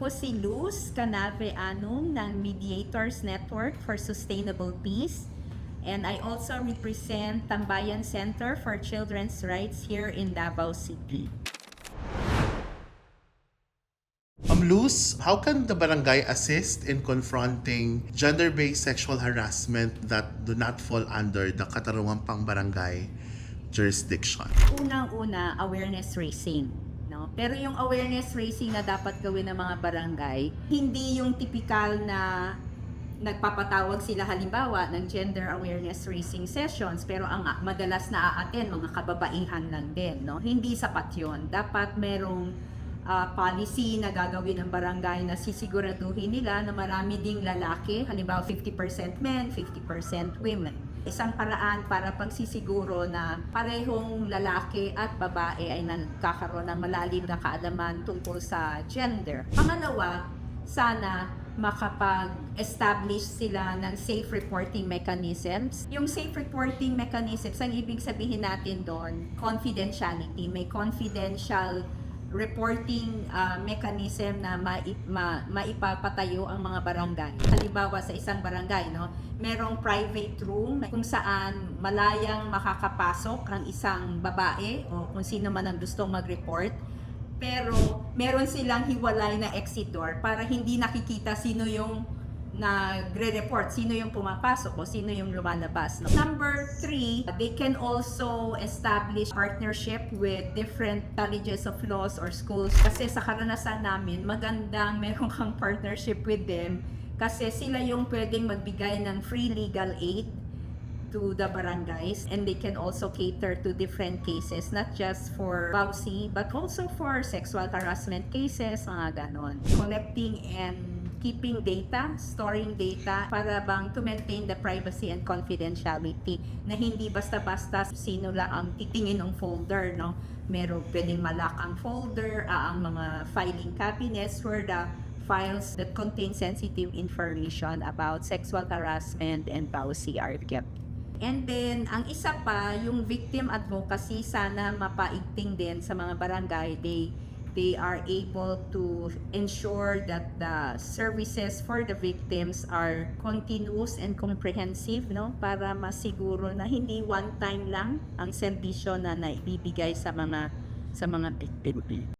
Ako si Luz Canave Anong ng Mediators Network for Sustainable Peace. And I also represent Tambayan Center for Children's Rights here in Davao City. Um, Luz, how can the barangay assist in confronting gender-based sexual harassment that do not fall under the Katarungan Pang Barangay jurisdiction? Unang-una, awareness raising. No? Pero yung awareness raising na dapat gawin ng mga barangay, hindi yung typical na nagpapatawag sila halimbawa ng gender awareness raising sessions pero ang madalas na aaten mga kababaihan lang din no? Hindi sapat yon dapat merong ah, policy na gagawin ng barangay na sisiguraduhin nila na marami ding lalaki halimbawa 50% men 50% women isang paraan para pagsisiguro na parehong lalaki at babae ay nagkakaroon ng malalim na kaalaman tungkol sa gender. Pangalawa, sana makapag-establish sila ng safe reporting mechanisms. Yung safe reporting mechanisms, ang ibig sabihin natin doon, confidentiality. May confidential reporting uh, mechanism na mai- ma- maipapatayo ang mga barangay. Halimbawa sa isang barangay, no, merong private room kung saan malayang makakapasok ang isang babae o kung sino man ang gustong mag-report pero meron silang hiwalay na exit door para hindi nakikita sino yung nagre-report, sino yung pumapasok o sino yung lumalabas. No? Number three, they can also establish partnership with different colleges of laws or schools. Kasi sa karanasan namin, magandang meron kang partnership with them kasi sila yung pwedeng magbigay ng free legal aid to the barangays and they can also cater to different cases not just for vowsy but also for sexual harassment cases mga ganon collecting and keeping data storing data para bang to maintain the privacy and confidentiality na hindi basta-basta sino lang ang titingin ng folder no meron pwedeng malak ang folder ah, ang mga filing cabinets where the files that contain sensitive information about sexual harassment and vowsy are kept And then, ang isa pa, yung victim advocacy, sana mapaigting din sa mga barangay. They, they are able to ensure that the services for the victims are continuous and comprehensive, no? Para masiguro na hindi one time lang ang serbisyo na naibibigay sa mga sa mga victim.